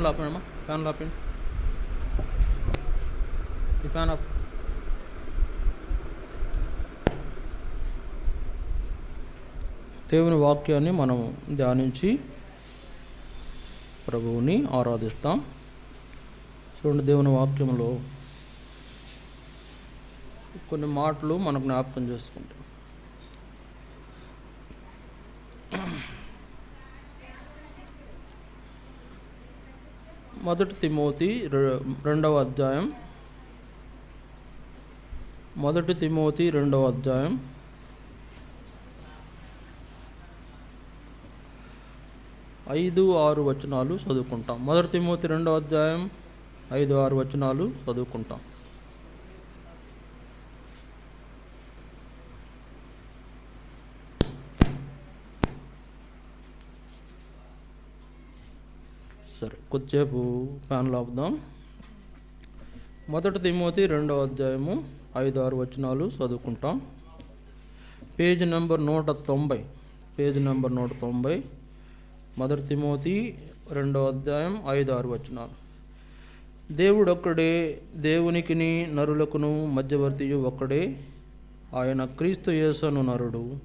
ఫ్యాన్లో ఆపండి అమ్మా ఫ్యాన్ ఆపండి ఈ ఫ్యాన్ ఆఫ్ దేవుని వాక్యాన్ని మనం ధ్యానించి ప్రభువుని ఆరాధిస్తాం. చూడండి దేవుని వాక్యంలో కొన్ని మాటలు మనకు జ్ఞాపకం చేసుకుంటాం. మొదటి తిమోతి రె- రెండవ అధ్యాయం. మొదటి తిమోతి రెండవ అధ్యాయం. ఐదు ఆరు వచనాలు చదువుకుంటాం. మొదటి తిమోతి రెండవ అధ్యాయం. ఐదు ఆరు వచనాలు చదువుకుంటాం సరే కొద్దిసేపు ఫ్యాన్లు ఆపుదాం మొదటి తిమోతి రెండవ అధ్యాయము ఐదు ఆరు వచనాలు చదువుకుంటాం. పేజ్ నెంబర్ నూట తొంభై. పేజ్ నెంబర్ నూట తొంభై. మొదటి తిమోతి రెండవ అధ్యాయం ఐదు ఆరు వచనాలు. దేవుడొక్కడే దేవునికిని నరులకును మధ్యవర్తియు ఒక్కడే. ఆయన క్రీస్తు యేసను నరుడు.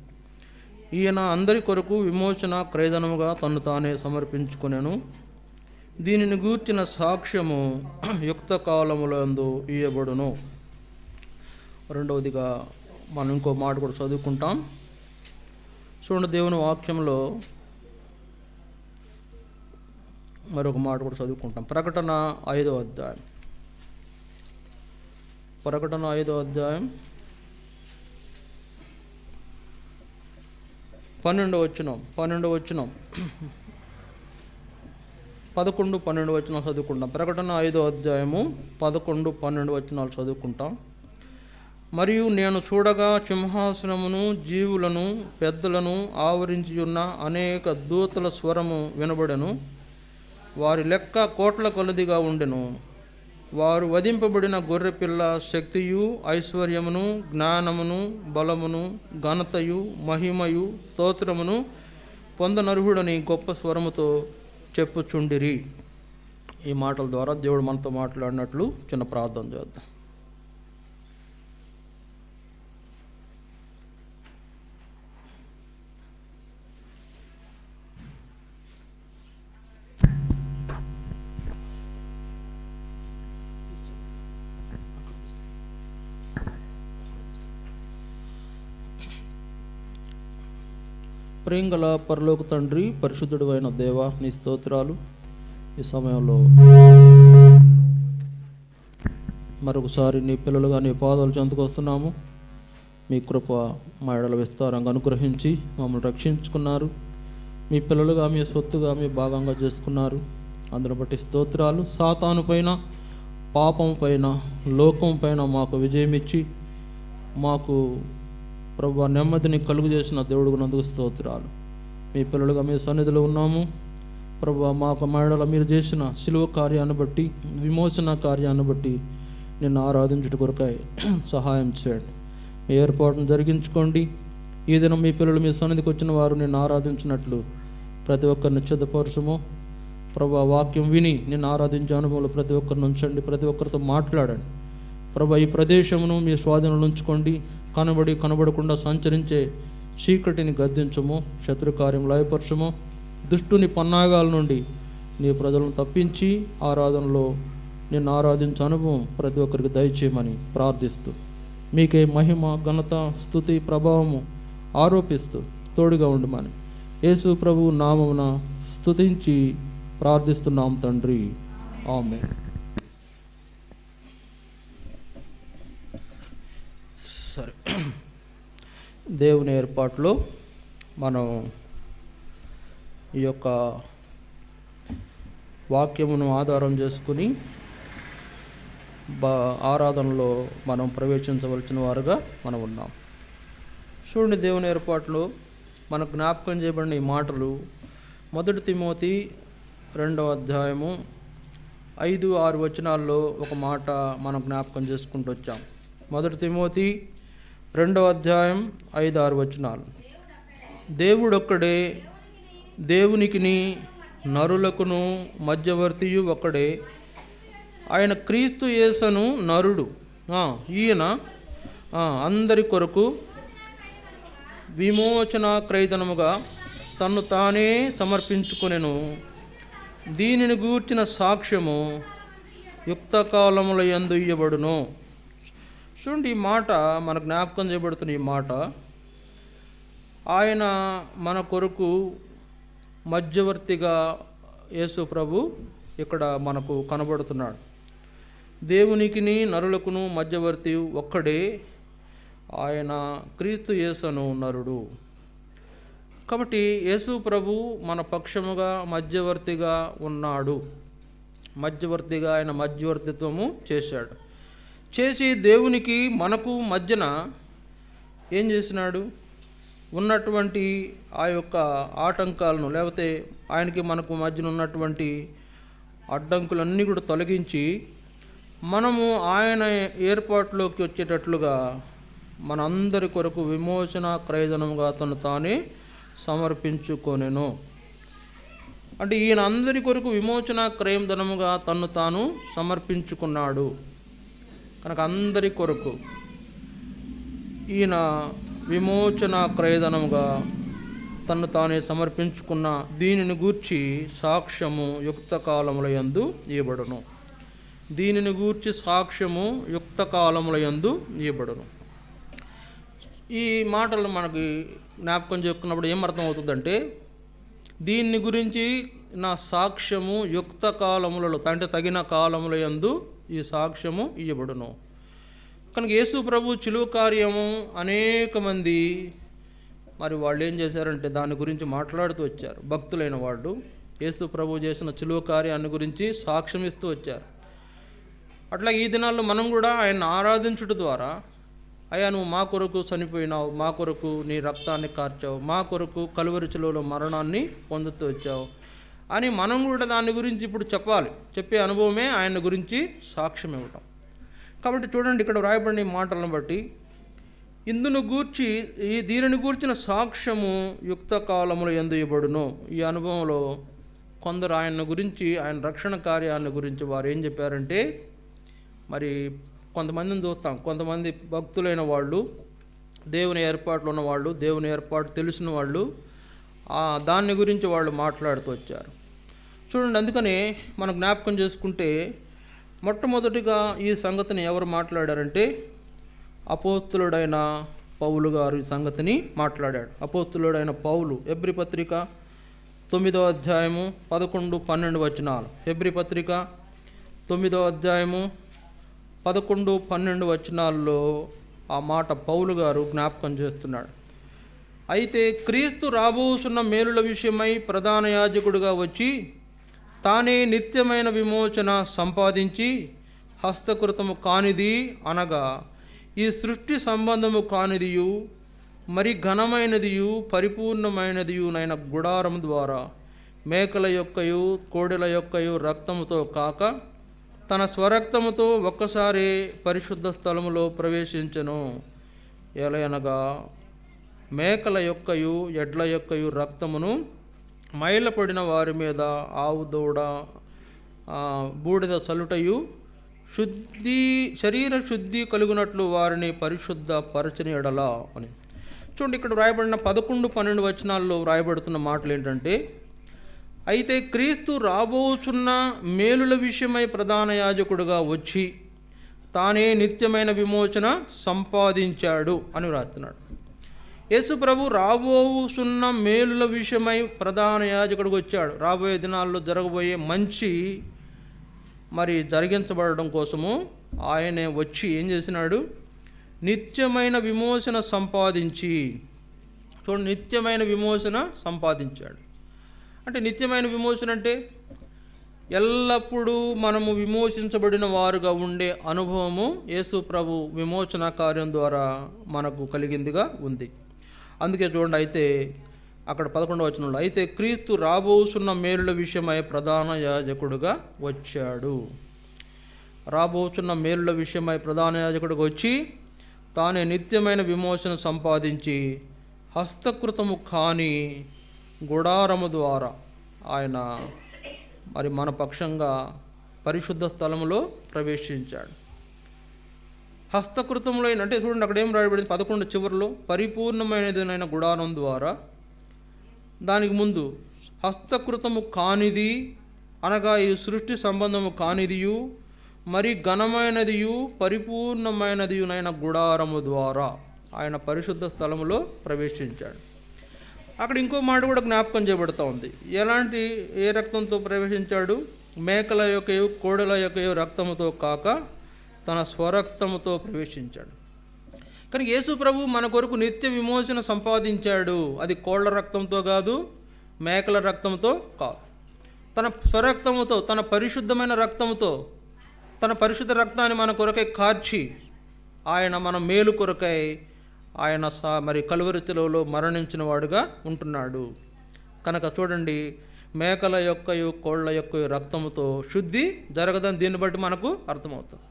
ఈయన అందరి కొరకు విమోచన క్రయదనముగా తను తానే సమర్పించుకునేను. దీనిని గూర్చిన సాక్ష్యము యుక్త కాలములందు ఇయ్యబడును. రెండవదిగా మనం ఇంకో మాట కూడా చదువుకుంటాం. చూడండి దేవుని వాక్యంలో మరొక మాట కూడా చదువుకుంటాం. ప్రకటన ఐదో అధ్యాయం. ప్రకటన ఐదో అధ్యాయం పన్నెండు వచ్చినాం పన్నెండు వచ్చినాం పదకొండు పన్నెండు వచనాలు చదువుకుంటాం. ప్రకటన ఐదో అధ్యాయము పదకొండు పన్నెండు వచనాలు చదువుకుంటాం. మరియు నేను చూడగా సింహాసనమును జీవులను పెద్దలను ఆవరించి ఉన్న అనేక దూతల స్వరము వినబడెను. వారి లెక్క కోట్ల కొలదిగా ఉండెను. వారు వధింపబడిన గొర్రెపిల్ల శక్తియు ఐశ్వర్యమును జ్ఞానమును బలమును ఘనతయు మహిమయు స్తోత్రమును పొందనర్హుడని గొప్ప స్వరముతో చెప్పుచుండిరి ఈ మాటల ద్వారా దేవుడు మనతో మాట్లాడినట్లు చిన్న ప్రార్థన చేద్దాం. ప్రేంగల పరలోక తండ్రి పరిశుద్ధుడు అయిన దేవ నీ స్తోత్రాలు ఈ సమయంలో. మరొకసారి నీ పిల్లలుగా నీ పాదాలు చెందుకొస్తున్నాము మీ కృప మా ఎడల విస్తారంగా అనుగ్రహించి మమ్మల్ని రక్షించుకున్నారు. మీ పిల్లలుగా మీ సొత్తుగా మీ భాగంగా చేసుకున్నారు. అందును బట్టి స్తోత్రాలు. సాతాను పైన పాపం పైన లోకం పైన మాకు విజయం ఇచ్చి మాకు ప్రభు నెమ్మదిని కలుగు చేసిన దేవుడు నందుకు స్తోత్రాలు. మీ పిల్లలుగా మీ సన్నిధిలో ఉన్నాము. ప్రభు మాకు మేడలో మీరు చేసిన సిలువ కార్యాన్ని బట్టి విమోచన కార్యాన్ని బట్టి నిన్ను ఆరాధించుట కొరకై సహాయం చేయండి. మీ ఏర్పాటును జరిగించుకోండి. ఈ దినం మీ పిల్లలు మీ సన్నిధికి వచ్చిన వారు నిన్ను ఆరాధించినట్లు ప్రతి ఒక్కరిని చిత్తపరచము ప్రభు వాక్యం విని నిన్ను ఆరాధించే అనుభవంలో ప్రతి ఒక్కరిని ఉంచండి. ప్రతి ఒక్కరితో మాట్లాడండి. ప్రభు ఈ ప్రదేశమును మీ స్వాధీనంలో ఉంచుకోండి. కనబడి కనబడకుండా సంచరించే చీకటిని గద్దించము శత్రు కార్యం లయపరచము దుష్టుని పన్నాగాల నుండి నీ ప్రజలను తప్పించి ఆరాధనలో నిన్ను ఆరాధించే అనుభవం ప్రతి ఒక్కరికి దయచేయమని ప్రార్థిస్తూ మీకే మహిమ ఘనత స్థుతి ప్రభావము ఆరోపిస్తూ తోడుగా ఉండమని యేసు ప్రభు నామమున స్థుతించి ప్రార్థిస్తున్నాం తండ్రి. ఆమె సరే దేవుని ఏర్పాట్లో మనం ఈ యొక్క వాక్యమును ఆధారం చేసుకుని బా ఆరాధనలో మనం ప్రవేశించవలసిన వారుగా మనం ఉన్నాం. చూడండి దేవుని ఏర్పాట్లో. మనకు జ్ఞాపకం చేయబడిన ఈ మాటలు మొదటి తిమోతి రెండవ అధ్యాయము ఐదు ఆరు వచనాల్లో ఒక మాట మనం జ్ఞాపకం చేసుకుంటూ వచ్చాం. మొదటి తిమోతి రెండవ అధ్యాయం ఐదు ఆరు వచనాలు. దేవుడొక్కడే దేవునికిని నరులకును మధ్యవర్తియు ఒకడే ఆయన క్రీస్తు యేసను నరుడు. ఈయన అందరి కొరకు విమోచన క్రైదనముగా తన్ను తానే సమర్పించుకునేను. దీనిని గూర్చిన సాక్ష్యము యుక్త కాలముల ఎందు ఇయ్యబడును. చూడండి ఈ మాట మన జ్ఞాపకం చేయబడుతున్న ఈ మాట ఆయన మన కొరకు మధ్యవర్తిగా యేసు ప్రభు ఇక్కడ మనకు కనబడుతున్నాడు. దేవునికిని నరులకును మధ్యవర్తి ఒక్కడే ఆయన క్రీస్తు యేసును నరుడు. కాబట్టి యేసు ప్రభు మన పక్షముగా మధ్యవర్తిగా ఉన్నాడు. మధ్యవర్తిగా ఆయన మధ్యవర్తిత్వము చేశాడు. చేసి దేవునికి మనకు మధ్యన ఏం చేసినాడు? ఉన్నటువంటి ఆ యొక్క ఆటంకాలను లేకపోతే ఆయనకి మనకు మధ్యన ఉన్నటువంటి అడ్డంకులన్నీ కూడా తొలగించి మనము ఆయన ఏర్పాటులోకి వచ్చేటట్లుగా మనందరి కొరకు విమోచన క్రయదనముగా తను తానే సమర్పించుకొనెను. అంటే ఈయన అందరి కొరకు విమోచన క్రయదనముగా తను తాను సమర్పించుకున్నాడు. కనుక అందరి కొరకు ఈయన విమోచన క్రయదనముగా తను తానే సమర్పించుకున్న దీనిని గూర్చి సాక్ష్యము యుక్త కాలముల యందు ఇవ్వబడును దీనిని గూర్చి సాక్ష్యము యుక్త కాలముల యందు ఇవ్వబడును ఈ మాటలు మనకి జ్ఞాపకం చేసుకున్నప్పుడు ఏం అర్థం అవుతుందంటే దీన్ని గురించి నా సాక్ష్యము యుక్త కాలములలో అంటే తగిన కాలముల యందు ఈ సాక్ష్యము ఇవ్వబడును కనుక యేసు ప్రభు చిలువ కార్యము అనేక మంది మరి వాళ్ళు ఏం చేశారంటే దాని గురించి మాట్లాడుతూ వచ్చారు. భక్తులైన వాళ్ళు యేసు ప్రభు చేసిన చిలువ కార్యాన్ని గురించి సాక్ష్యం ఇస్తూ వచ్చారు. అట్లా ఈ దినాల్లో మనం కూడా ఆయన ఆరాధించుట ద్వారా అయ్యా నువ్వు మా కొరకు చనిపోయినావు మా కొరకు నీ రక్తాన్ని కార్చావు మా కొరకు కలువరి చిలువలో మరణాన్ని పొందుతూ వచ్చావు. అని మనం కూడా దాని గురించి ఇప్పుడు చెప్పాలి. చెప్పే అనుభవమే ఆయన గురించి సాక్ష్యం ఇవ్వటం. కాబట్టి చూడండి ఇక్కడ వ్రాయబడిన ఈ మాటలను బట్టి ఇందును గూర్చి ఈ దీనిని గూర్చిన సాక్ష్యము యుక్త కాలములు ఎందు ఇవ్వబడును. ఈ అనుభవంలో కొందరు ఆయన గురించి ఆయన రక్షణ కార్యాన్ని గురించి వారు ఏం చెప్పారంటే మరి కొంతమందిని చూస్తాం. కొంతమంది భక్తులైన వాళ్ళు దేవుని ఏర్పాట్లు ఉన్న వాళ్ళు దేవుని ఏర్పాటు తెలిసిన వాళ్ళు దాని దాన్ని గురించి వాళ్ళు మాట్లాడుతూ వచ్చారు. చూడండి అందుకని మనం జ్ఞాపకం చేసుకుంటే మొట్టమొదటిగా ఈ సంగతిని ఎవరు మాట్లాడారంటే అపోస్తులుడైన పౌలు గారు ఈ సంగతిని మాట్లాడాడు. అపోస్తులుడైన పౌలు ఎబ్రి పత్రిక తొమ్మిదో అధ్యాయము పదకొండు పన్నెండు వచనాలు. ఎబ్రి పత్రిక తొమ్మిదో అధ్యాయము పదకొండు పన్నెండు వచనాల్లో ఆ మాట పౌలు గారు జ్ఞాపకం చేస్తున్నాడు. అయితే క్రీస్తు రాబోసున్న మేలుల విషయమై ప్రధాన యాజకుడిగా వచ్చి తానే నిత్యమైన విమోచన సంపాదించి హస్తకృతము కానిది అనగా ఈ సృష్టి సంబంధము కానిదియు మరి ఘనమైనదియు పరిపూర్ణమైనదియునైన గుడారం ద్వారా మేకల యొక్కయు కోడెల యొక్కయు రక్తముతో కాక తన స్వరక్తముతో ఒక్కసారి పరిశుద్ధ స్థలములో ప్రవేశించను. ఎలయనగా మేకల యొక్కయు ఎడ్ల యొక్కయు రక్తమును మైలపడిన వారి మీద ఆవు దూడ బూడిద చలుటయు శుద్ధి శరీర శుద్ధి కలుగునట్లు వారిని పరిశుద్ధ పరచని ఎడలా అని. చూడండి ఇక్కడ వ్రాయబడిన పదకొండు పన్నెండు వచనాల్లో వ్రాయబడుతున్న మాటలు ఏంటంటే అయితే క్రీస్తు రాబోచున్న మేలుల విషయమై ప్రధాన యాజకుడుగా వచ్చి తానే నిత్యమైన విమోచన సంపాదించాడు అని వ్రాస్తున్నాడు. యేసుప్రభు రాబోసున్న మేలుల విషయమై ప్రధాన యాజకుడికి వచ్చాడు. రాబోయే దినాల్లో జరగబోయే మంచి మరి జరిగించబడడం కోసము ఆయనే వచ్చి ఏం చేసినాడు? నిత్యమైన విమోచన సంపాదించి చూడండి నిత్యమైన విమోచన సంపాదించాడు. అంటే నిత్యమైన విమోచన అంటే ఎల్లప్పుడూ మనము విమోచించబడిన వారుగా ఉండే అనుభవము యేసు ప్రభు విమోచన కార్యం ద్వారా మనకు కలిగిందిగా ఉంది. అందుకే చూడండి అయితే అక్కడ పదకొండవ వచనంలో అయితే క్రీస్తు రాబోసున్న మేలుల విషయమై ప్రధాన యాజకుడుగా వచ్చాడు. రాబోతున్న మేలుల విషయమై ప్రధాన యాజకుడికి వచ్చి తానే నిత్యమైన విమోచన సంపాదించి హస్తకృతము కాని గుడారము ద్వారా ఆయన మరి మన పక్షంగా పరిశుద్ధ స్థలములో ప్రవేశించాడు. హస్తకృతములైన అంటే చూడండి అక్కడ ఏం రాయబడింది? పదకొండు చివరిలో పరిపూర్ణమైనదినైన గుడారం ద్వారా. దానికి ముందు హస్తకృతము కానిది అనగా ఈ సృష్టి సంబంధము కానిదియు మరి ఘనమైనదియు పరిపూర్ణమైనదియునైన గుడారము ద్వారా ఆయన పరిశుద్ధ స్థలములో ప్రవేశించాడు. అక్కడ ఇంకో మాట కూడా జ్ఞాపకం చేయబడుతూ ఉంది. ఎలాంటి ఏ రక్తంతో ప్రవేశించాడు? మేకల యొక్క కోడల యొక్క రక్తముతో కాక తన స్వరక్తముతో ప్రవేశించాడు. కానీ యేసు ప్రభు మన కొరకు నిత్య విమోచన సంపాదించాడు. అది కోళ్ళ రక్తంతో కాదు మేకల రక్తంతో కాదు. తన స్వరక్తముతో తన పరిశుద్ధమైన రక్తముతో తన పరిశుద్ధ రక్తాన్ని మన కొరకై కార్చి ఆయన మన మేలు కొరకై ఆయన సా మరి కలువరితిలో మరణించిన వాడుగా ఉంటున్నాడు. కనుక చూడండి మేకల యొక్క కోళ్ళ యొక్క రక్తముతో శుద్ధి జరగదని దీన్ని బట్టి మనకు అర్థమవుతుంది.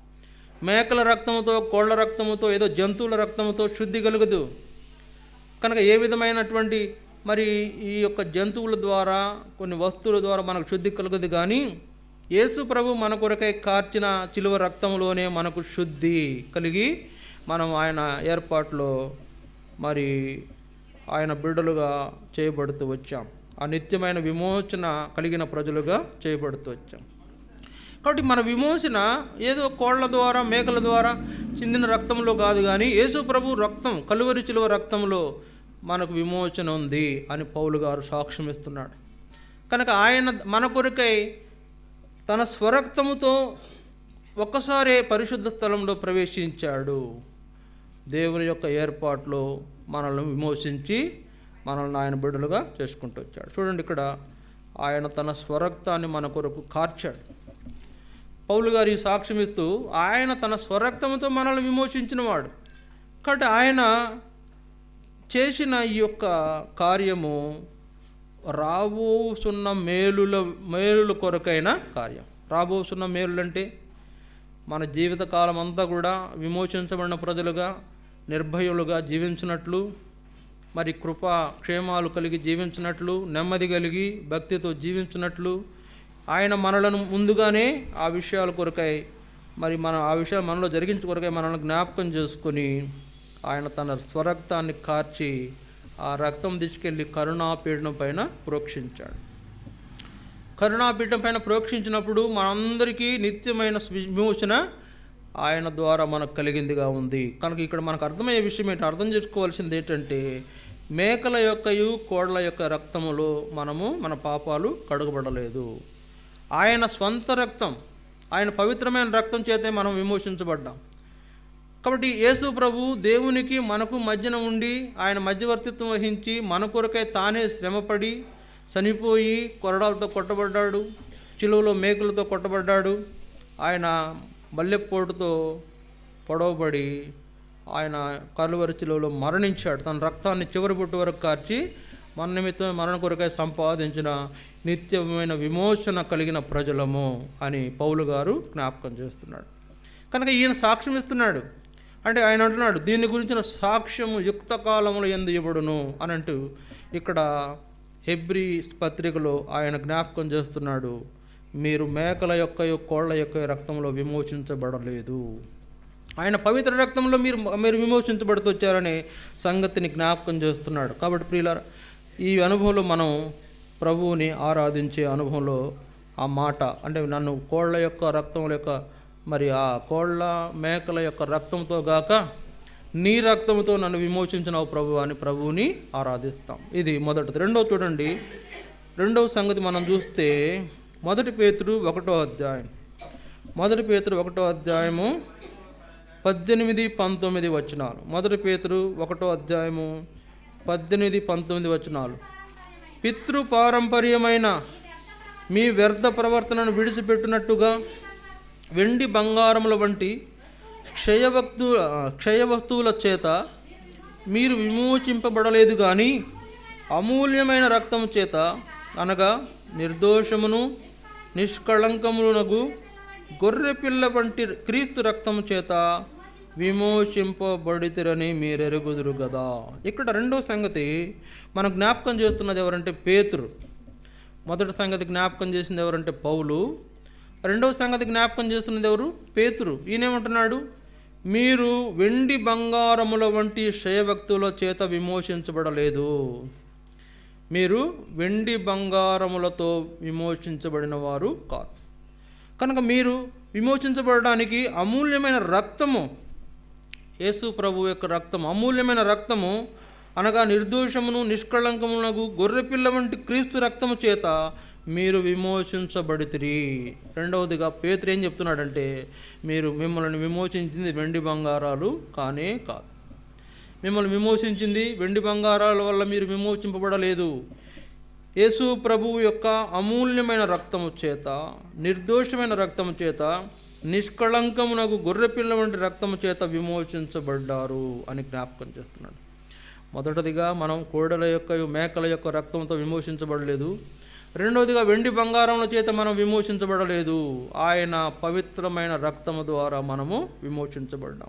మేకల రక్తముతో కోళ్ళ రక్తముతో ఏదో జంతువుల రక్తముతో శుద్ధి కలుగదు. కనుక ఏ విధమైనటువంటి మరి ఈ యొక్క జంతువుల ద్వారా కొన్ని వస్తువుల ద్వారా మనకు శుద్ధి కలగదు కానీ యేసు ప్రభు మన కొరకై కార్చిన చిలువ రక్తంలోనే మనకు శుద్ధి కలిగి మనం ఆయన ఏర్పాట్లో మరి ఆయన బిడ్డలుగా చేయబడుతూ వచ్చాం. ఆ నిత్యమైన విమోచన కలిగిన ప్రజలుగా చేయబడుతూ వచ్చాం. కాబట్టి మన విమోచన ఏదో కోళ్ళ ద్వారా మేకల ద్వారా చిందిన రక్తంలో కాదు కానీ యేసు ప్రభు రక్తం కలువరి చిలువ రక్తంలో మనకు విమోచన ఉంది అని పౌలు గారు సాక్ష్యం ఇస్తున్నాడు. కనుక ఆయన మన కొరకై తన స్వరక్తముతో ఒక్కసారే పరిశుద్ధ స్థలంలో ప్రవేశించాడు. దేవుని యొక్క ఏర్పాట్లో మనల్ని విమోచించి మనల్ని ఆయన బిడ్డలుగా చేసుకుంటూ వచ్చాడు. చూడండి ఇక్కడ ఆయన తన స్వరక్తాన్ని మన కొరకు కార్చాడు. పౌలు గారు ఈ సాక్ష్యం ఇస్తూ ఆయన తన స్వరక్తంతో మనల్ని విమోచించినవాడు. కాబట్టి ఆయన చేసిన ఈ యొక్క కార్యము రాబోసున్న మేలుల మేలుల కొరకైన కార్యం. రాబోసున్న మేలులంటే మన జీవితకాలం అంతా కూడా విమోచించబడిన ప్రజలుగా నిర్భయులుగా జీవించినట్లు మరి కృప క్షేమాలు కలిగి జీవించినట్లు నెమ్మది కలిగి భక్తితో జీవించినట్లు ఆయన మనలను ముందుగానే ఆ విషయాల కొరకై మరి మన ఆ విషయాలు మనలో జరిగించు కొరకై మనల్ని జ్ఞాపకం చేసుకొని ఆయన తన స్వరక్తాన్ని కార్చి ఆ రక్తం తీసుకెళ్ళి కరుణాపీఠం పైన ప్రోక్షించాడు. కరుణాపీఠం పైన ప్రోక్షించినప్పుడు మనందరికీ నిత్యమైన విమోచన ఆయన ద్వారా మనకు కలిగిందిగా ఉంది. కనుక ఇక్కడ మనకు అర్థమయ్యే విషయం ఏంటి? అర్థం చేసుకోవాల్సింది ఏంటంటే మేకల యొక్కయు కోళ్ళ యొక్క రక్తములో మనము మన పాపాలు కడుగబడలేదు. ఆయన స్వంత రక్తం ఆయన పవిత్రమైన రక్తం చేతే మనం విమోచించబడ్డాం. కాబట్టి యేసు ప్రభు దేవునికి మనకు మధ్యన ఉండి ఆయన మధ్యవర్తిత్వం వహించి మన కొరకై తానే శ్రమపడి చనిపోయి కొరడాలతో కొట్టబడ్డాడు చిలువలో మేకులతో కొట్టబడ్డాడు ఆయన మల్లెపోటుతో పొడవబడి ఆయన కలువరి చిలువలో మరణించాడు. తన రక్తాన్ని చివరి పుట్టు వరకు కార్చి మన నిమిత్తం మరణ కొరకై సంపాదించిన నిత్యమైన విమోచన కలిగిన ప్రజలము అని పౌలు గారు జ్ఞాపకం చేస్తున్నాడు. కనుక ఈయన సాక్ష్యం ఇస్తున్నాడు. అంటే ఆయన అంటున్నాడు దీని గురించిన సాక్ష్యము యుక్త కాలములు ఎందు ఇవ్వడును అని అంటూ ఇక్కడ హెబ్రి పత్రికలో ఆయన జ్ఞాపకం చేస్తున్నాడు మీరు మేకల యొక్క కోళ్ళ యొక్క రక్తంలో విమోచించబడలేదు. ఆయన పవిత్ర రక్తంలో మీరు మీరు విమోచించబడుతూ వచ్చారనే సంగతిని జ్ఞాపకం చేస్తున్నాడు. కాబట్టి ప్రియుల ఈ అనుభవంలో మనం ప్రభువుని ఆరాధించే అనుభవంలో ఆ మాట అంటే నన్ను కోళ్ళ యొక్క రక్తం యొక్క మరి ఆ కోళ్ళ మేకల యొక్క రక్తంతో గాక నీ రక్తంతో నన్ను విమోచించినావు ప్రభు అని ప్రభువుని ఆరాధిస్తాం. ఇది మొదటిది. రెండవ చూడండి. రెండవ సంగతి మనం చూస్తే మొదటి పేతుడు ఒకటో అధ్యాయం. మొదటి పేతుడు ఒకటో అధ్యాయము పద్దెనిమిది పంతొమ్మిది వచనాలు. మొదటి పేతుడు ఒకటో అధ్యాయము పద్దెనిమిది పంతొమ్మిది వచనాలు. పితృ పారంపర్యమైన మీ వ్యర్థ ప్రవర్తనను విడిచిపెట్టినట్టుగా వెండి బంగారముల వంటి క్షయవక్తు క్షయవస్తువుల చేత మీరు విమోచింపబడలేదు కానీ అమూల్యమైన రక్తము చేత అనగా నిర్దోషమును నిష్కళంకమునగు గొర్రెపిల్ల వంటి క్రీస్తు రక్తము చేత విమోచింపబడితురని మీరెరుగుదురు కదా ఇక్కడ రెండో సంగతి మనం జ్ఞాపకం చేస్తున్నది ఎవరంటే పేతురు. మొదటి సంగతి జ్ఞాపకం చేసింది ఎవరంటే పౌలు. రెండవ సంగతి జ్ఞాపకం చేస్తున్నది ఎవరు? పేతురు. ఈయనేమంటున్నాడు? మీరు వెండి బంగారముల వంటి క్షయభక్తుల చేత విమోచించబడలేదు. మీరు వెండి బంగారములతో విమోచించబడిన వారు కాదు కనుక మీరు విమోచించబడడానికి అమూల్యమైన రక్తము యేసు ప్రభు యొక్క రక్తం అమూల్యమైన రక్తము అనగా నిర్దోషమును నిష్కళంకమునకు గొర్రెపిల్ల వంటి క్రీస్తు రక్తము చేత మీరు విమోచించబడితిరి. రెండవదిగా పేతురు ఏం చెప్తున్నాడంటే మీరు మిమ్మల్ని విమోచించింది వెండి బంగారాలు కానే కాదు. మిమ్మల్ని విమోచించింది వెండి బంగారాల వల్ల మీరు విమోచింపబడలేదు. యేసు ప్రభువు యొక్క అమూల్యమైన రక్తము చేత నిర్దోషమైన రక్తము చేత నిష్కళంకమునకు గొర్రెపిల్ల వంటి రక్తము చేత విమోచించబడ్డారు అని జ్ఞాపకం చేస్తున్నాడు. మొదటిదిగా మనం కోడల యొక్క మేకల యొక్క రక్తంతో విమోచించబడలేదు. రెండవదిగా వెండి బంగారముల చేత మనం విమోచించబడలేదు. ఆయన పవిత్రమైన రక్తము ద్వారా మనము విమోచించబడ్డాం.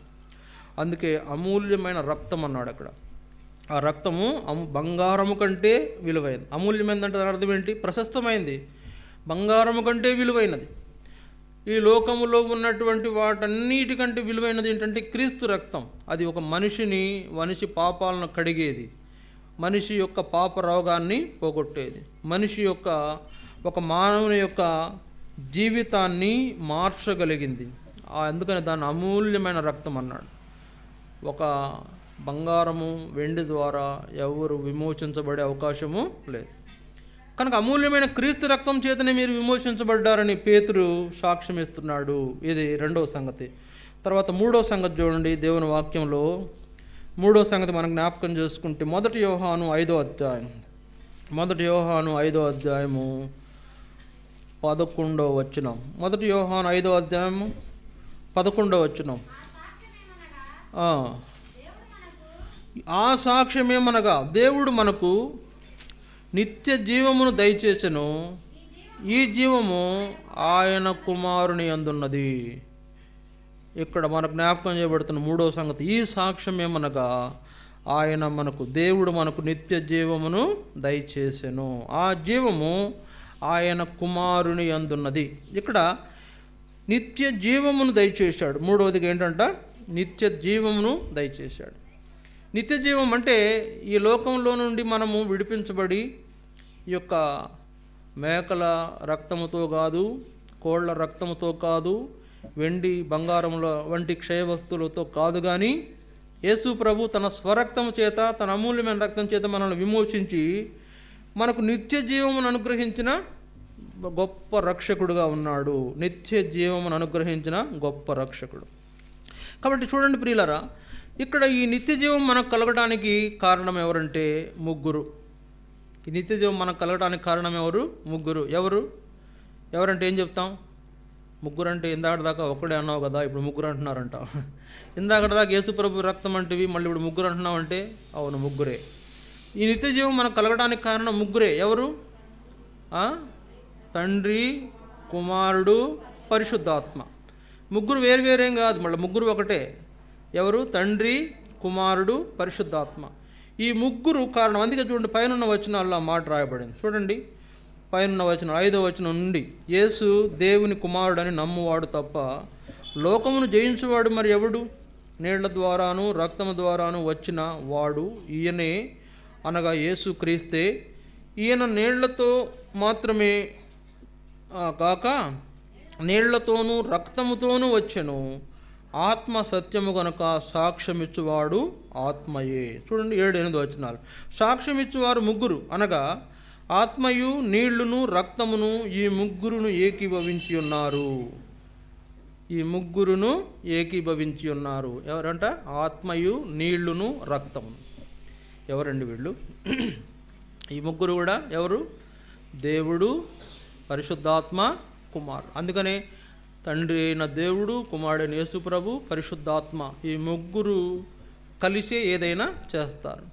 అందుకే అమూల్యమైన రక్తం అన్నాడు అక్కడ. ఆ రక్తము అము బంగారము కంటే విలువైనది. అమూల్యమైనది దాని అర్థం ఏంటి? ప్రశస్తమైంది. బంగారము కంటే విలువైనది. ఈ లోకములో ఉన్నటువంటి వాటన్నిటికంటే విలువైనది ఏంటంటే క్రీస్తు రక్తం. అది ఒక మనిషిని మనిషి పాపాలను కడిగేది. మనిషి యొక్క పాప రోగాన్ని పోగొట్టేది. మనిషి యొక్క ఒక మానవుని యొక్క జీవితాన్ని మార్చగలిగింది. అందుకని దాని అమూల్యమైన రక్తం అన్నాడు. ఒక బంగారము వెండి ద్వారా ఎవరు విమోచించబడే అవకాశము లేదు. కనుక అమూల్యమైన క్రీస్తు రక్తం చేతనే మీరు విమోచించబడ్డారని పేతురు సాక్ష్యం ఇస్తున్నాడు. ఇది రెండవ సంగతి. తర్వాత మూడో సంగతి చూడండి దేవుని వాక్యంలో. మూడో సంగతి మనం జ్ఞాపకం చేసుకుంటే మొదటి యోహాను ఐదో అధ్యాయం. మొదటి యోహాను ఐదో అధ్యాయము పదకొండో వచ్చినాం మొదటి యోహాను ఐదో అధ్యాయము పదకొండో వచ్చినాం ఆ. సాక్ష్యం సాక్ష్యమేమనగా దేవుడు మనకు నిత్య జీవమును దయచేసెను. ఈ జీవము ఆయన కుమారుని అందున్నది. ఇక్కడ మన జ్ఞాపకం చేయబడుతున్న మూడో సంగతి ఈ సాక్ష్యం ఏమనగా ఆయన మనకు దేవుడు మనకు నిత్య జీవమును దయచేసెను. ఆ జీవము ఆయన కుమారుని అందున్నది. ఇక్కడ నిత్య జీవమును దయచేశాడు. మూడవదిగా ఏంటంట? నిత్య జీవమును దయచేశాడు. నిత్య జీవం అంటే ఈ లోకంలో నుండి మనము విడిపించబడి ఈ యొక్క మేకల రక్తముతో కాదు కోళ్ళ రక్తముతో కాదు వెండి బంగారముల వంటి క్షయ వస్తువులతో కాదు కానీ యేసు ప్రభు తన స్వరక్తము చేత తన అమూల్యమైన రక్తం చేత మనల్ని విమోచించి మనకు నిత్య జీవమును అనుగ్రహించిన గొప్ప రక్షకుడుగా ఉన్నాడు. నిత్య జీవమును అనుగ్రహించిన గొప్ప రక్షకుడు. కాబట్టి చూడండి ప్రియులరా ఇక్కడ ఈ నిత్య జీవం మనకు కలగడానికి కారణం ఎవరంటే ముగ్గురు. ఈ నిత్యజీవం మనం మనకు కలగడానికి కారణం ఎవరు? ముగ్గురు. ఎవరు? ఎవరంటే ఏం చెప్తాం? ముగ్గురు అంటే ఇందాక దాకా ఒక్కడే అన్నావు కదా ఇప్పుడు ముగ్గురు అంటున్నారంట. ఇందాకటిదాకా దాకా యేసుప్రభు రక్తం అంటివి మళ్ళీ ఇప్పుడు ముగ్గురు అంటున్నావు అంటే అవును ముగ్గురే. ఈ నిత్యజీవం మనం మనకు కలగడానికి కారణం ముగ్గురే. ఎవరు? తండ్రి కుమారుడు పరిశుద్ధాత్మ. ముగ్గురు వేరు వేరేం కాదు మళ్ళీ ముగ్గురు ఒకటే. ఎవరు? తండ్రి కుమారుడు పరిశుద్ధాత్మ. ఈ ముగ్గురు కారణం. అందుకే చూడండి పైన వచనాల్లో ఆ మాట రాయబడింది. చూడండి పైన వచనం ఐదో వచనం నుండి యేసు దేవుని కుమారుడని నమ్మువాడు తప్ప లోకమును జయించువాడు మరి ఎవడు? నీళ్ళ ద్వారాను రక్తము ద్వారాను వచ్చిన వాడు ఈయనే అనగా యేసు క్రీస్తే. ఈయన నీళ్ళతో మాత్రమే కాక నీళ్ళతోనూ రక్తముతోనూ వచ్చెను. ఆత్మ సత్యము గనక సాక్ష్యమిచ్చువాడు ఆత్మయే. చూడండి ఏడు ఎనిమిది వచ్చినాలు సాక్ష్యమిచ్చువారు ముగ్గురు. అనగా ఆత్మయు నీళ్ళును రక్తమును ఈ ముగ్గురును ఏకీభవించి ఉన్నారు ఈ ముగ్గురును ఏకీభవించి ఉన్నారు ఎవరంట? ఆత్మయు నీళ్ళును రక్తమును. ఎవరండి వీళ్ళు? ఈ ముగ్గురు కూడా ఎవరు? దేవుడు పరిశుద్ధాత్మ కుమారుడు. అందుకనే తండ్రి అయిన దేవుడు కుమారుడైన యేసుప్రభు పరిశుద్ధాత్మ ఈ ముగ్గురు కలిసే ఏదైనా చేస్తారు.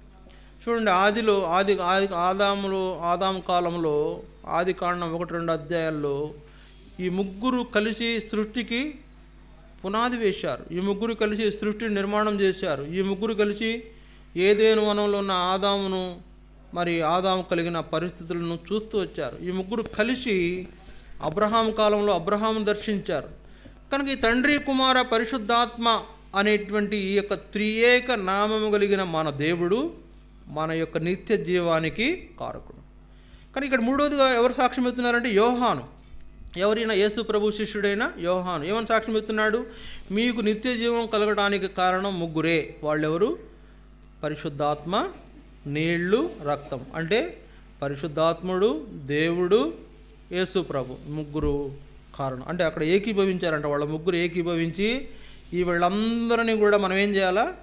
చూడండి ఆదిలో ఆది ఆది ఆదాములో ఆదాము కాలంలో ఆది కాండం ఒకటి రెండు అధ్యాయాల్లో ఈ ముగ్గురు కలిసి సృష్టికి పునాది వేశారు. ఈ ముగ్గురు కలిసి సృష్టిని నిర్మాణం చేశారు. ఈ ముగ్గురు కలిసి ఏదేను వనంలో ఉన్న ఆదామును మరి ఆదాము కలిగిన పరిస్థితులను చూస్తూ వచ్చారు. ఈ ముగ్గురు కలిసి అబ్రహాం కాలంలో అబ్రహాం దర్శించారు. కనుక ఈ తండ్రి కుమార పరిశుద్ధాత్మ అనేటువంటి ఈ యొక్క త్రియేక నామము కలిగిన మన దేవుడు మన యొక్క నిత్య జీవానికి కారకుడు. కానీ ఇక్కడ మూడోదిగా ఎవరు సాక్ష్యం ఇస్తున్నారంటే యోహాను. ఎవరైనా యేసు ప్రభు శిష్యుడైన యోహాను. ఏమని సాక్ష్యం ఇస్తున్నాడు? మీకు నిత్య జీవం కలగడానికి కారణం ముగ్గురే. వాళ్ళెవరు? పరిశుద్ధాత్మ నీళ్ళు రక్తం. అంటే పరిశుద్ధాత్ముడు దేవుడు యేసు ప్రభు ముగ్గురు కారణం. అంటే అక్కడ ఏకీభవించారంట వాళ్ళ ముగ్గురు ఏకీభవించి ఈ వీళ్ళందరినీ కూడా మనం ఏం చేయాలా?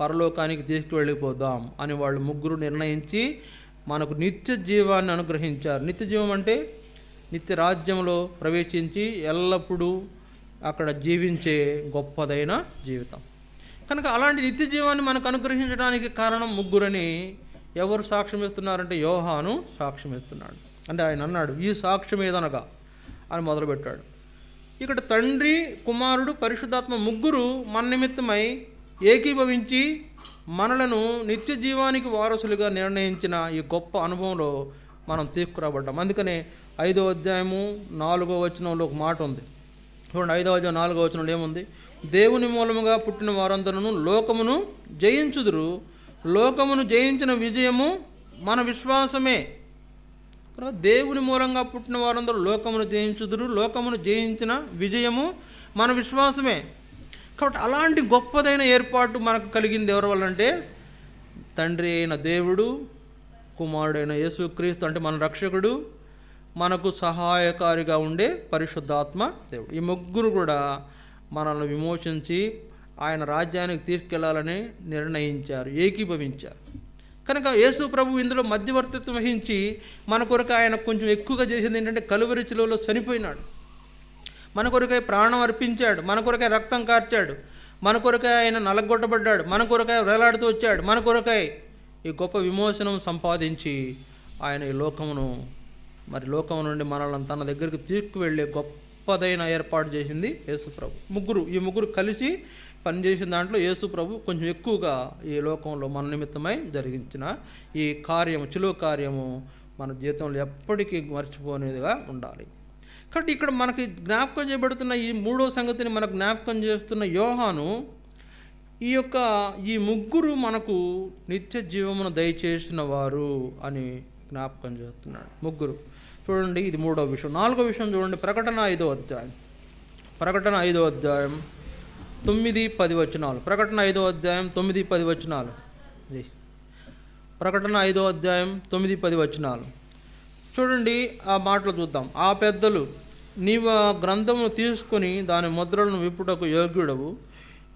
పరలోకానికి తీసుకువెళ్ళిపోదాం అని వాళ్ళు ముగ్గురు నిర్ణయించి మనకు నిత్య జీవాన్ని అనుగ్రహించారు. నిత్య జీవం అంటే నిత్య రాజ్యంలో ప్రవేశించి ఎల్లప్పుడూ అక్కడ జీవించే గొప్పదైన జీవితం. కనుక అలాంటి నిత్య జీవాన్ని మనకు అనుగ్రహించడానికి కారణం ముగ్గురని ఎవరు సాక్ష్యం ఇస్తున్నారంటే యోహాను సాక్ష్యం ఇస్తున్నాడు అంటే ఆయన అన్నాడు ఈ సాక్ష్యం ఏదనగా? అని మొదలుపెట్టాడు. ఇక్కడ తండ్రి కుమారుడు పరిశుద్ధాత్మ ముగ్గురు మన నిమిత్తమై ఏకీభవించి మనలను నిత్య జీవానికి వారసులుగా నిర్ణయించిన ఈ గొప్ప అనుభవంలో మనం తీసుకురాబడ్డాం. అందుకనే ఐదో అధ్యాయము నాలుగో వచనంలో ఒక మాట ఉంది. చూడండి ఐదో అధ్యాయం నాలుగో వచనంలో ఏముంది? దేవుని మూలముగా పుట్టిన వారందరూ లోకమును జయించుదురు. లోకమును జయించిన విజయము మన విశ్వాసమే. కనుక దేవుని మూలంగా పుట్టిన వారందరూ లోకమును జయించుదురు. లోకమును జయించిన విజయము మన విశ్వాసమే. కాబట్టి అలాంటి గొప్పదైన ఏర్పాటు మనకు కలిగింది ఎవరి వల్ల అంటే తండ్రి అయిన దేవుడు కుమారుడైన యేసుక్రీస్తు అంటే మన రక్షకుడు మనకు సహాయకారిగా ఉండే పరిశుద్ధాత్మ దేవుడు. ఈ ముగ్గురు కూడా మనల్ని విమోచించి ఆయన రాజ్యానికి తీసుకెళ్ళాలని నిర్ణయించారు ఏకీభవించారు. కనుక యేసు ప్రభు ఇందులో మధ్యవర్తిత్వం వహించి మన కొరకు ఆయన కొంచెం ఎక్కువగా చేసింది ఏంటంటే కలువరి చిలువలో చనిపోయినాడు. మన కొరకై ప్రాణం అర్పించాడు. మన కొరకై రక్తం కార్చాడు. మన కొరకై ఆయన నలగొట్టబడ్డాడు. మన కొరకై వేలాడుతూ వచ్చాడు. మన కొరకై ఈ గొప్ప విమోచనం సంపాదించి ఆయన ఈ లోకమును మరి లోకం నుండి మనల్ని తన దగ్గరికి తీసుకువెళ్ళే గొప్పదైన ఏర్పాటు చేసింది యేసు ప్రభు. ముగ్గురు ఈ ముగ్గురు కలిసి పనిచేసిన దాంట్లో యేసు ప్రభు కొంచెం ఎక్కువగా ఈ లోకంలో మన నిమిత్తమై జరిగించిన ఈ కార్యము చిలువ కార్యము మన జీవితంలో ఎప్పటికీ మర్చిపోనేదిగా ఉండాలి. కాబట్టి ఇక్కడ మనకి జ్ఞాపకం చేయబడుతున్న ఈ మూడో సంగతిని మనకు జ్ఞాపకం చేస్తున్న యోహాను ఈ యొక్క ఈ ముగ్గురు మనకు నిత్య జీవమును దయచేసిన వారు అని జ్ఞాపకం చేస్తున్నాడు. ముగ్గురు. చూడండి ఇది మూడో విషయం. నాలుగో విషయం చూడండి ప్రకటన ఐదో అధ్యాయం. ప్రకటన ఐదో అధ్యాయం. తొమ్మిది పది వచనాలు. ప్రకటన ఐదో అధ్యాయం తొమ్మిది పది వచనాలు. ప్రకటన ఐదో అధ్యాయం తొమ్మిది పది వచనాలు. చూడండి ఆ మాటలు చూద్దాం. ఆ పెద్దలు నీవు ఆ గ్రంథమును తీసుకొని దాని ముద్రలను విప్పుటకు యోగ్యుడవు.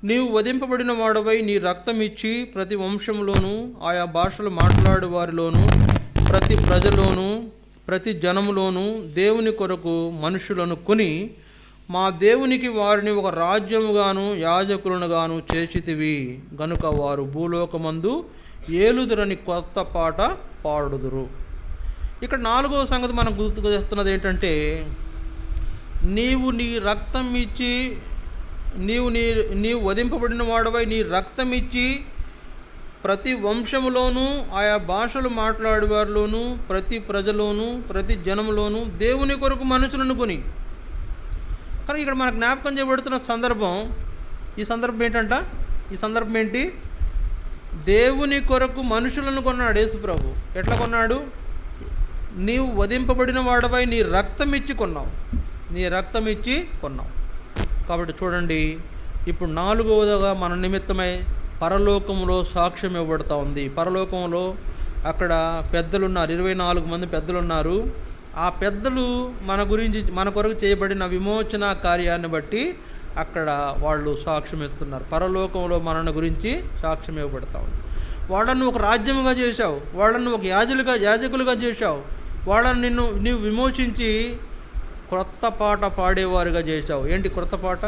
నీవు వధింపబడిన వాడవై నీ రక్తం ఇచ్చి ప్రతి వంశంలోనూ ఆయా భాషలు మాట్లాడే వారిలోనూ ప్రతి ప్రజలోనూ ప్రతి జనములోనూ దేవుని కొరకు మనుషులను కొని మా దేవునికి వారిని ఒక రాజ్యముగాను యాజకులనుగాను చేసితివి. గనుక వారు భూలోకమందు ఏలుదురని కొత్త పాట పాడుదురు. ఇక్కడ నాలుగో సంగతి మనం గుర్తుకు తెస్తున్నది ఏంటంటే నీవు నీ రక్తం ఇచ్చి నీవు నీ నీవు వధింపబడిన వాడవై నీ రక్తం ఇచ్చి ప్రతి వంశములోనూ ఆయా భాషలు మాట్లాడేవారిలోనూ ప్రతి ప్రజలోనూ ప్రతి జనములోనూ దేవుని కొరకు మనుషులను కొని కానీ ఇక్కడ మనకు జ్ఞాపకం చేయబడుతున్న సందర్భం ఈ సందర్భం ఏంటంట? ఈ సందర్భం ఏంటి? దేవుని కొరకు మనుషులను కొన్నాడు యేసుప్రభు ఎట్లా కొన్నాడు? నీవు వధింపబడిన వాడపై నీ రక్తం ఇచ్చి కొన్నావు. నీ రక్తం ఇచ్చి కొన్నావు. కాబట్టి చూడండి ఇప్పుడు నాలుగవదిగా మన నిమిత్తమై పరలోకంలో సాక్ష్యం ఇవ్వబడతా ఉంది. పరలోకంలో అక్కడ పెద్దలు ఉన్నారు ఇరవై నాలుగు మంది పెద్దలు ఉన్నారు ఆ పెద్దలు మన గురించి మన కొరకు చేయబడిన విమోచన కార్యాన్ని బట్టి అక్కడ వాళ్ళు సాక్ష్యం ఇస్తున్నారు. పరలోకంలో మనని గురించి సాక్ష్యం ఇవ్వబడతా ఉంది. వాళ్ళను ఒక రాజ్యముగా చేశావు. వాళ్ళను ఒక యాజులుగా యాజకులుగా చేశావు. వాళ్ళని నిన్ను నీవు విమోచించి క్రొత్త పాట పాడేవారుగా చేశావు. ఏంటి క్రొత్త పాట?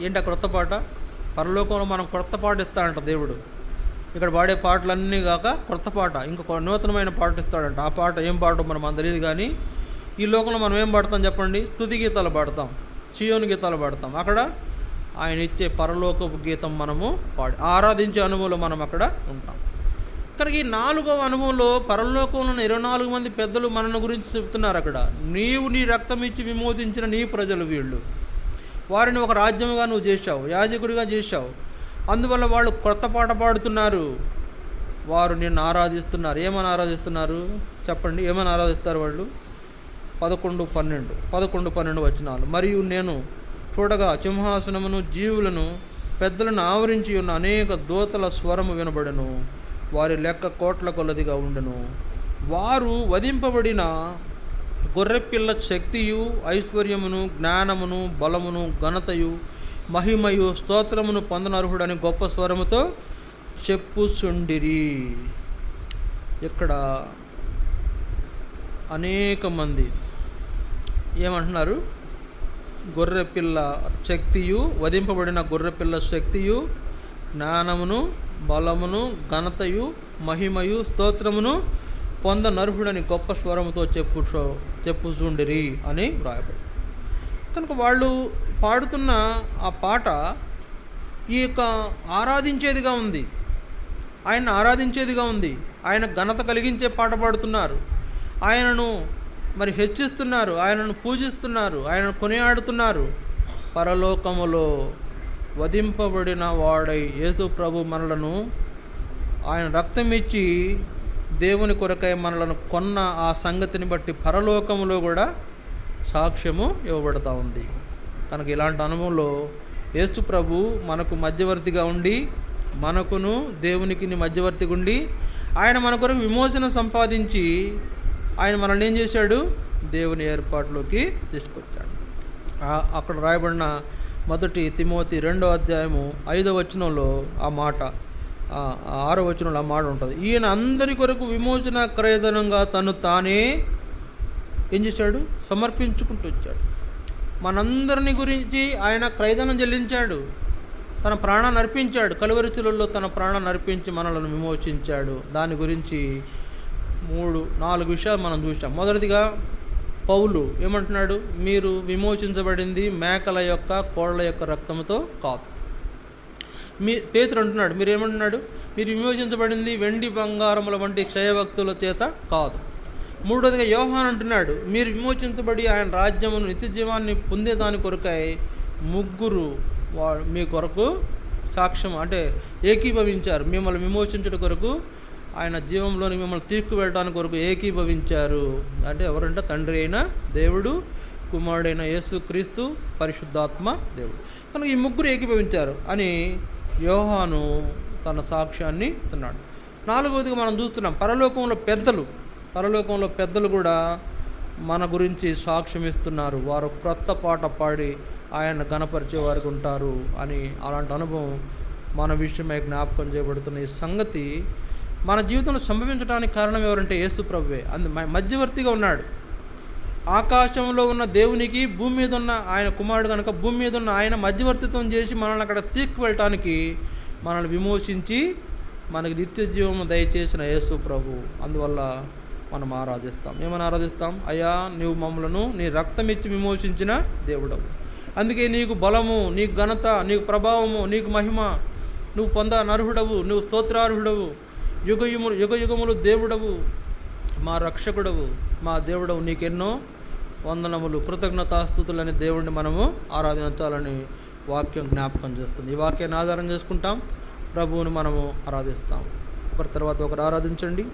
ఏంటి ఆ క్రొత్త పాట? పరలోకంలో మనం క్రొత్త పాట ఇస్తాడంట దేవుడు. ఇక్కడ పాడే పాటలన్నీ కాక క్రొత్త పాట ఇంకొక నూతనమైన పాట ఇస్తాడంట. ఆ పాట ఏం పాట మనం అందరిది కానీ ఈ లోకంలో మనం ఏం పాడతాం చెప్పండి? తుది గీతాలు పాడతాం. చియోని గీతాలు పాడతాం. అక్కడ ఆయన ఇచ్చే పరలోకపు గీతం మనము పాడి ఆరాధించే అనుభవంలో మనం అక్కడ ఉంటాం. ఇక్కడ ఈ నాలుగవ అనుభవంలో పరలోకంలో ఉన్న ఇరవై నాలుగు మంది పెద్దలు మనను గురించి చెప్తున్నారు అక్కడ. నీవు నీ రక్తం ఇచ్చి విమోదించిన నీ ప్రజలు వీళ్ళు. వారిని ఒక రాజ్యముగా నువ్వు చేశావు యాజకుడిగా చేశావు. అందువల్ల వాళ్ళు కొత్త పాట పాడుతున్నారు. వారు నిన్ను ఆరాధిస్తున్నారు. ఏమని ఆరాధిస్తున్నారు? చెప్పండి. ఏమని ఆరాధిస్తారు వాళ్ళు? పదకొండు పన్నెండు. పదకొండు పన్నెండు వచనాలు. మరియు నేను చూడగా సింహాసనమును జీవులను పెద్దలను ఆవరించి ఉన్న అనేక దూతల స్వరము వినబడను. వారి లెక్క కోట్ల కొలదిగా ఉండెను. వారు వధింపబడిన గొర్రెపిల్ల శక్తియు ఐశ్వర్యమును జ్ఞానమును బలమును ఘనతయు మహిమయు స్తోత్రమును పొందనర్హుడని గొప్ప స్వరముతో చెప్పుచుండిరి. ఇక్కడ అనేక మంది ఏమంటున్నారు? గొర్రెపిల్ల శక్తియు వధింపబడిన గొర్రెపిల్ల శక్తియు జ్ఞానమును బలమును ఘనతయు మహిమయు స్తోత్రమును పొంద నర్హుడని గొప్ప స్వరముతో చెప్పు చెప్పుచుండిరి అని వ్రాయబడి కనుక వాళ్ళు పాడుతున్న ఆ పాట ఈ యొక్క ఆరాధించేదిగా ఉంది. ఆయన ఆరాధించేదిగా ఉంది. ఆయన ఘనత కలిగించే పాట పాడుతున్నారు. ఆయనను మరి హెచ్చిస్తున్నారు. ఆయనను పూజిస్తున్నారు. ఆయనను కొనియాడుతున్నారు. పరలోకములో వధింపబడిన వాడై యేసు ప్రభు మనలను ఆయన రక్తం ఇచ్చి దేవుని కొరకై మనలను కొన్న ఆ సంగతిని బట్టి పరలోకములో కూడా సాక్ష్యము ఇవ్వబడతా ఉంది. కనుక ఇలాంటి అనుభవంలో యేసు ప్రభు మనకు మధ్యవర్తిగా ఉండి మనకును దేవునికి మధ్యవర్తిగా ఉండి ఆయన మన కొరకు విమోచన సంపాదించి ఆయన మనల్ని ఏం చేశాడు? దేవుని ఏర్పాటులోకి తీసుకొచ్చాడు. అక్కడ రాయబడిన మొదటి తిమోతి రెండో అధ్యాయము ఐదో వచనంలో ఆ మాట ఆరో వచనంలో ఆ మాట ఉంటుంది. ఈయన అందరి కొరకు విమోచన క్రయధనంగా తను తానే ఏం చేశాడు? సమర్పించుకుంటూ వచ్చాడు. మనందరిని గురించి ఆయన క్రైదనం చెల్లించాడు. తన ప్రాణాన్ని అర్పించాడు. కలువరితులలో తన ప్రాణాన్ని అర్పించి మనలను విమోచించాడు. దాని గురించి మూడు నాలుగు విషయాలు మనం చూసాం మొదటిదిగా పౌలు ఏమంటున్నాడు? మీరు విమోచించబడింది మేకల యొక్క కోళ్ళ యొక్క రక్తంతో కాదు. మీ పేతురు అంటున్నాడు. మీరు ఏమంటున్నాడు? మీరు విమోచించబడింది వెండి బంగారముల వంటి క్షయభక్తుల చేత కాదు. మూడోదిగా యోహాన్ అంటున్నాడు మీరు విమోచించబడి ఆయన రాజ్యమును నిత్య జీవాన్ని పొందేదాని కొరకై ముగ్గురు వా మీ కొరకు సాక్ష్యం అంటే ఏకీభవించారు. మిమ్మల్ని విమోచించడం కొరకు ఆయన జీవంలోని మిమ్మల్ని తీసుకువెళ్ళడానికి కొరకు ఏకీభవించారు. అంటే ఎవరంటే తండ్రి అయిన దేవుడు కుమారుడైన యేసు క్రీస్తు పరిశుద్ధాత్మ దేవుడు. కనుక ఈ ముగ్గురు ఏకీభవించారు అని యోహాను తన సాక్ష్యాన్ని ఇస్తున్నాడు నాలుగవదిగా మనం చూస్తున్నాం పరలోకంలో పెద్దలు పరలోకంలో పెద్దలు కూడా మన గురించి సాక్ష్యం ఇస్తున్నారు. వారు క్రొత్త పాట పాడి ఆయన గణపరిచే వారికి ఉంటారు అని అలాంటి అనుభవం మన విషయమై జ్ఞాపకం చేయబడుతున్న ఈ సంగతి మన జీవితంలో సంభవించడానికి కారణం ఎవరంటే యేసు ప్రభువే. అందు మధ్యవర్తిగా ఉన్నాడు. ఆకాశంలో ఉన్న దేవునికి భూమి మీద ఉన్న ఆయన కుమారుడు కనుక భూమి మీద ఉన్న ఆయన మధ్యవర్తిత్వం చేసి మనల్ని అక్కడ తీసుకువెళ్ళటానికి మనల్ని విమోచించి మనకి నిత్య జీవము దయచేసిన యేసు ప్రభు. అందువల్ల మనం ఆరాధిస్తాం. ఏమని ఆరాధిస్తాం? అయ్యా నీవు మమ్మలను నీ రక్తం ఇచ్చి విమోచించిన దేవుడవు. అందుకే నీకు బలము నీకు ఘనత నీకు ప్రభావము నీకు మహిమ నువ్వు పొంద నర్హుడవు నువ్వు స్తోత్రార్హుడవు యుగ యుగయుగములు యుగ యుగములు దేవుడవు మా రక్షకుడవు మా దేవుడవు నీకెన్నో వందనములు కృతజ్ఞతాస్థుతులని దేవుడిని మనము ఆరాధించాలని వాక్యం జ్ఞాపకం చేస్తుంది. ఈ వాక్యాన్ని ఆధారం చేసుకుంటాం. ప్రభువుని మనము ఆరాధిస్తాం. ఒకరి తర్వాత ఒకరు ఆరాధించండి.